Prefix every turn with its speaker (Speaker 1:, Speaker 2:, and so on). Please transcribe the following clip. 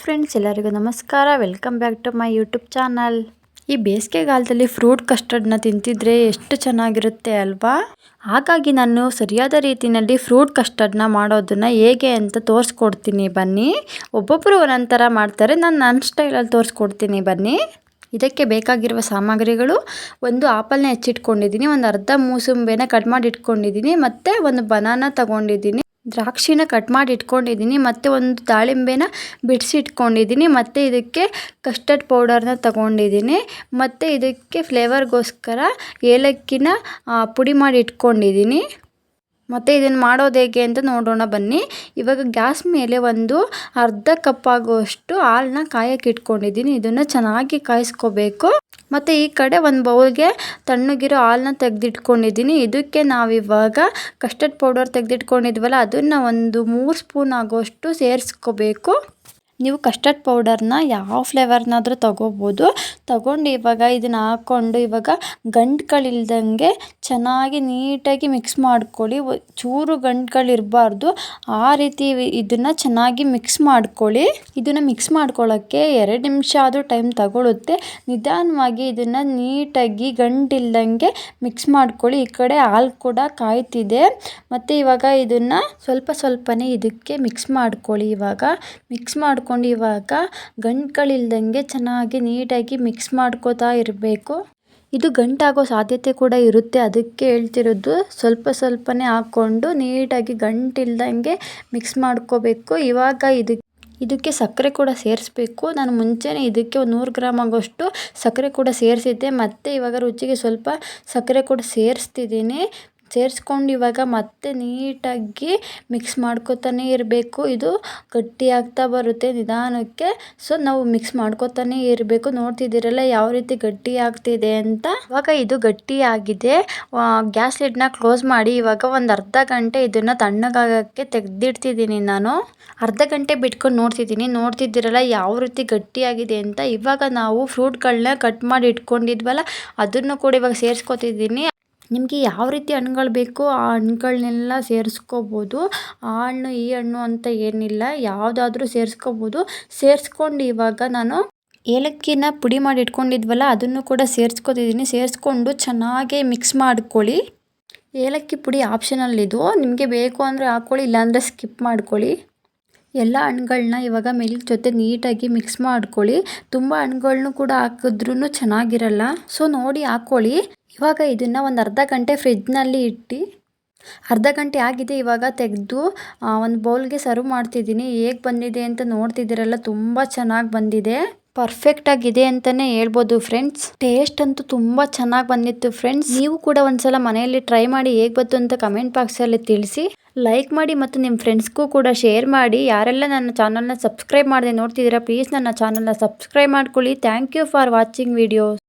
Speaker 1: Friends ಎಲ್ಲರಿಗೂ ನಮಸ್ಕಾರ. Welcome back to my YouTube channel ಈ ಬೇಸಿಗೆಗಾಲದಲ್ಲಿ ಫ್ರೂಟ್ ಕಸ್ಟರ್ಡ್ನ ತಿಂತಿದ್ರೆ ಎಷ್ಟು ಚೆನ್ನಾಗಿರುತ್ತೆ ಅಲ್ವಾ? ಹಾಗಾಗಿ ನಾನು ಸರಿಯಾದ ರೀತಿಯಲ್ಲಿ ಫ್ರೂಟ್ ಕಸ್ಟರ್ಡ್ನ ಮಾಡೋದನ್ನ ಹೇಗೆ ಅಂತ ತೋರಿಸ್ಕೊಡ್ತೀನಿ ಬನ್ನಿ. ಒಬ್ಬೊಬ್ಬರು ಒಂದೊಂದು ಮಾಡ್ತಾರೆ, ನಾನು ನನ್ನ ಸ್ಟೈಲಲ್ಲಿ ತೋರಿಸ್ಕೊಡ್ತೀನಿ ಬನ್ನಿ. ಇದಕ್ಕೆ ಬೇಕಾಗಿರುವ ಸಾಮಗ್ರಿಗಳು, ಒಂದು ಆಪಲ್ನ ಹೆಚ್ಚಿಟ್ಕೊಂಡಿದ್ದೀನಿ, ಒಂದು ಅರ್ಧ ಮೂಸುಂಬೆನ ಕಟ್ ಮಾಡಿ ಇಟ್ಕೊಂಡಿದ್ದೀನಿ ಮತ್ತು ಒಂದು ಬನಾನ ತಗೊಂಡಿದ್ದೀನಿ. ದ್ರಾಕ್ಷಿನ ಕಟ್ ಮಾಡಿ ಇಟ್ಕೊಂಡಿದ್ದೀನಿ, ಮತ್ತು ಒಂದು ದಾಳಿಂಬೆನ ಬಿಡಿಸಿ ಇಟ್ಕೊಂಡಿದ್ದೀನಿ ಮತ್ತು ಇದಕ್ಕೆ ಕಸ್ಟರ್ಡ್ ಪೌಡರ್ನ ತಗೊಂಡಿದ್ದೀನಿ, ಮತ್ತು ಇದಕ್ಕೆ ಫ್ಲೇವರ್ಗೋಸ್ಕರ ಏಲಕ್ಕಿನ ಪುಡಿ ಮಾಡಿ ಇಟ್ಕೊಂಡಿದ್ದೀನಿ. ಮತ್ತು ಇದನ್ನು ಮಾಡೋದು ಹೇಗೆ ಅಂತ ನೋಡೋಣ ಬನ್ನಿ. ಇವಾಗ ಗ್ಯಾಸ್ ಮೇಲೆ ಒಂದು ಅರ್ಧ ಕಪ್ ಆಗುವಷ್ಟು ಹಾಲನ್ನ ಕಾಯಕ್ಕೆ ಇಟ್ಕೊಂಡಿದ್ದೀನಿ. ಇದನ್ನು ಚೆನ್ನಾಗಿ ಕಾಯಿಸ್ಕೋಬೇಕು. ಮತ್ತು ಈ ಕಡೆ ಒಂದು ಬೌಲ್ಗೆ ತಣ್ಣಗಿರೋ ಹಾಲನ್ನ ತೆಗೆದಿಟ್ಕೊಂಡಿದ್ದೀನಿ. ಇದಕ್ಕೆ ನಾವಿವಾಗ ಕಸ್ಟರ್ಡ್ ಪೌಡರ್ ತೆಗೆದಿಟ್ಕೊಂಡಿದ್ವಲ್ಲ, ಅದನ್ನು ಒಂದು ಮೂರು ಸ್ಪೂನ್ ಆಗೋಷ್ಟು ಸೇರಿಸ್ಕೋಬೇಕು. ನೀವು ಕಸ್ಟರ್ಡ್ ಪೌಡರ್ನ ಯಾವ ಫ್ಲೇವರ್ನಾದರೂ ತೊಗೋಬೋದು. ತಗೊಂಡು ಇವಾಗ ಇದನ್ನು ಹಾಕ್ಕೊಂಡು ಇವಾಗ ಗಂಟುಗಳಿಲ್ದಂಗೆ ಚೆನ್ನಾಗಿ ನೀಟಾಗಿ ಮಿಕ್ಸ್ ಮಾಡ್ಕೊಳ್ಳಿ. ಚೂರು ಗಂಟುಗಳಿರಬಾರ್ದು ಆ ರೀತಿ ಇದನ್ನು ಚೆನ್ನಾಗಿ ಮಿಕ್ಸ್ ಮಾಡ್ಕೊಳ್ಳಿ. ಇದನ್ನು ಮಿಕ್ಸ್ ಮಾಡ್ಕೊಳ್ಳೋಕ್ಕೆ ಎರಡು ನಿಮಿಷ ಆದರೂ ಟೈಮ್ ತಗೊಳ್ಳುತ್ತೆ ನಿಧಾನವಾಗಿ ಇದನ್ನು ನೀಟಾಗಿ ಗಂಟಿಲ್ದಂಗೆ ಮಿಕ್ಸ್ ಮಾಡ್ಕೊಳ್ಳಿ. ಈ ಕಡೆ ಹಾಲು ಕೂಡ ಕಾಯ್ತಿದೆ. ಮತ್ತು ಇವಾಗ ಇದನ್ನು ಸ್ವಲ್ಪ ಸ್ವಲ್ಪನೇ ಇದಕ್ಕೆ ಮಿಕ್ಸ್ ಮಾಡ್ಕೊಳ್ಳಿ ಇವಾಗ. ಮಿಕ್ಸ್ ಮಾಡ್ಕೊಂಡು ಮಾಡ್ಕೊಂಡು ಇವಾಗ ಗಂಟುಗಳಿಲ್ದಂಗೆ ಚೆನ್ನಾಗಿ ನೀಟಾಗಿ ಮಿಕ್ಸ್ ಮಾಡ್ಕೋತಾ ಇರಬೇಕು. ಇದು ಗಂಟಾಗೋ ಸಾಧ್ಯತೆ ಕೂಡ ಇರುತ್ತೆ. ಅದಕ್ಕೆ ಹೇಳ್ತಿರೋದು ಸ್ವಲ್ಪ ಸ್ವಲ್ಪನೇ ಹಾಕ್ಕೊಂಡು ನೀಟಾಗಿ ಗಂಟಿಲ್ದಂಗೆ ಮಿಕ್ಸ್ ಮಾಡ್ಕೋಬೇಕು. ಇವಾಗ ಇದಕ್ಕೆ ಇದಕ್ಕೆ ಸಕ್ಕರೆ ಕೂಡ ಸೇರಿಸ್ಬೇಕು. ನಾನು ಮುಂಚೆನೇ ಇದಕ್ಕೆ ಒಂದು ನೂರು ಗ್ರಾಮ್ ಆಗೋಷ್ಟು ಸಕ್ಕರೆ ಕೂಡ ಸೇರಿಸಿದ್ದೆ. ಮತ್ತು ಇವಾಗ ರುಚಿಗೆ ಸ್ವಲ್ಪ ಸಕ್ಕರೆ ಕೂಡ ಸೇರಿಸ್ತಿದ್ದೀನಿ. ಸೇರಿಸ್ಕೊಂಡು ಇವಾಗ ಮತ್ತೆ ನೀಟಾಗಿ ಮಿಕ್ಸ್ ಮಾಡ್ಕೊತಾನೆ ಇರಬೇಕು. ಇದು ಗಟ್ಟಿ ಆಗ್ತಾ ಬರುತ್ತೆ ನಿಧಾನಕ್ಕೆ. ಸೊ ನಾವು ಮಿಕ್ಸ್ ಮಾಡ್ಕೊತಾನೆ ಇರಬೇಕು. ನೋಡ್ತಿದ್ದೀರಲ್ಲ ಯಾವ ರೀತಿ ಗಟ್ಟಿ ಆಗ್ತಿದೆ ಅಂತ. ಇವಾಗ ಇದು ಗಟ್ಟಿ ಆಗಿದೆ. ಗ್ಯಾಸ್ ಲಿಡ್ನ ಕ್ಲೋಸ್ ಮಾಡಿ ಇವಾಗ ಒಂದು ಅರ್ಧ ಗಂಟೆ ಇದನ್ನು ತಣ್ಣಗಾಗಕ್ಕೆ ತೆಗೆದಿಡ್ತಿದ್ದೀನಿ ನಾನು. ಅರ್ಧ ಗಂಟೆ ಬಿಟ್ಕೊಂಡು ನೋಡ್ತಿದ್ದೀನಿ. ನೋಡ್ತಿದ್ದೀರಲ್ಲ ಯಾವ ರೀತಿ ಗಟ್ಟಿಯಾಗಿದೆ ಅಂತ. ಇವಾಗ ನಾವು ಫ್ರೂಟ್ಗಳನ್ನ ಕಟ್ ಮಾಡಿ ಇಟ್ಕೊಂಡಿದ್ವಲ್ಲ, ಅದನ್ನು ಕೂಡ ಇವಾಗ ಸೇರಿಸ್ಕೊತಿದ್ದೀನಿ. ನಿಮಗೆ ಯಾವ ರೀತಿ ಹಣ್ಗಳು ಬೇಕೋ ಆ ಹಣ್ಗಳನ್ನೆಲ್ಲ ಸೇರಿಸ್ಕೋಬೋದು. ಆ ಹಣ್ಣು, ಈ ಹಣ್ಣು ಅಂತ ಏನಿಲ್ಲ, ಯಾವುದಾದ್ರೂ ಸೇರಿಸ್ಕೋಬೋದು. ಸೇರಿಸ್ಕೊಂಡು ಇವಾಗ ನಾನು ಏಲಕ್ಕಿನ ಪುಡಿ ಮಾಡಿ ಇಟ್ಕೊಂಡಿದ್ವಲ್ಲ, ಅದನ್ನು ಕೂಡ ಸೇರಿಸ್ಕೊತಿದ್ದೀನಿ. ಸೇರಿಸ್ಕೊಂಡು ಚೆನ್ನಾಗಿ ಮಿಕ್ಸ್ ಮಾಡ್ಕೊಳ್ಳಿ. ಏಲಕ್ಕಿ ಪುಡಿ ಆಪ್ಷನಲ್ ಇದು. ನಿಮಗೆ ಬೇಕು ಅಂದರೆ ಹಾಕ್ಕೊಳ್ಳಿ ಇಲ್ಲಾಂದರೆ ಸ್ಕಿಪ್ ಮಾಡ್ಕೊಳ್ಳಿ. ಎಲ್ಲ ಹಣ್ಗಳನ್ನ ಇವಾಗ ಮಿಲ್ಕ್ ಜೊತೆ ನೀಟಾಗಿ ಮಿಕ್ಸ್ ಮಾಡ್ಕೊಳ್ಳಿ. ತುಂಬ ಹಣ್ಗಳ್ನು ಕೂಡ ಹಾಕಿದ್ರೂ ಚೆನ್ನಾಗಿರಲ್ಲ. ಸೊ ನೋಡಿ ಹಾಕ್ಕೊಳ್ಳಿ. ಇವಾಗ ಇದನ್ನು ಒಂದು ಅರ್ಧ ಗಂಟೆ ಫ್ರಿಜ್ನಲ್ಲಿ ಇಟ್ಟು, ಅರ್ಧ ಗಂಟೆ ಆಗಿದೆ ಇವಾಗ ತೆಗೆದು ಒಂದು ಬೌಲ್ಗೆ ಸರ್ವ್ ಮಾಡ್ತಿದ್ದೀನಿ. ಹೇಗೆ ಬಂದಿದೆ ಅಂತ ನೋಡ್ತಿದ್ದೀರಲ್ಲ, ತುಂಬ ಚೆನ್ನಾಗಿ ಬಂದಿದೆ. ಪರ್ಫೆಕ್ಟ್ ಆಗಿದೆ ಅಂತಲೇ ಹೇಳ್ಬೋದು ಫ್ರೆಂಡ್ಸ್ ಟೇಸ್ಟ್ ಅಂತೂ ತುಂಬ ಚೆನ್ನಾಗಿ ಬಂದಿತ್ತು ಫ್ರೆಂಡ್ಸ್ ನೀವು ಕೂಡ ಒಂದ್ಸಲ ಮನೆಯಲ್ಲಿ ಟ್ರೈ ಮಾಡಿ ಹೇಗೆ ಬಂತು ಅಂತ ಕಮೆಂಟ್ ಬಾಕ್ಸಲ್ಲಿ ತಿಳಿಸಿ. ಲೈಕ್ ಮಾಡಿ ಮತ್ತು ನಿಮ್ಮ ಫ್ರೆಂಡ್ಸ್ಗೂ ಕೂಡ ಶೇರ್ ಮಾಡಿ. ಯಾರೆಲ್ಲ ನನ್ನ ಚಾನಲ್ನ ಸಬ್ಸ್ಕ್ರೈಬ್ ಮಾಡದೆ ನೋಡ್ತಿದ್ದೀರಾ ಪ್ಲೀಸ್ ನನ್ನ ಚಾನಲ್ನ ಸಬ್ಸ್ಕ್ರೈಬ್ ಮಾಡ್ಕೊಳ್ಳಿ. Thank you for watching videos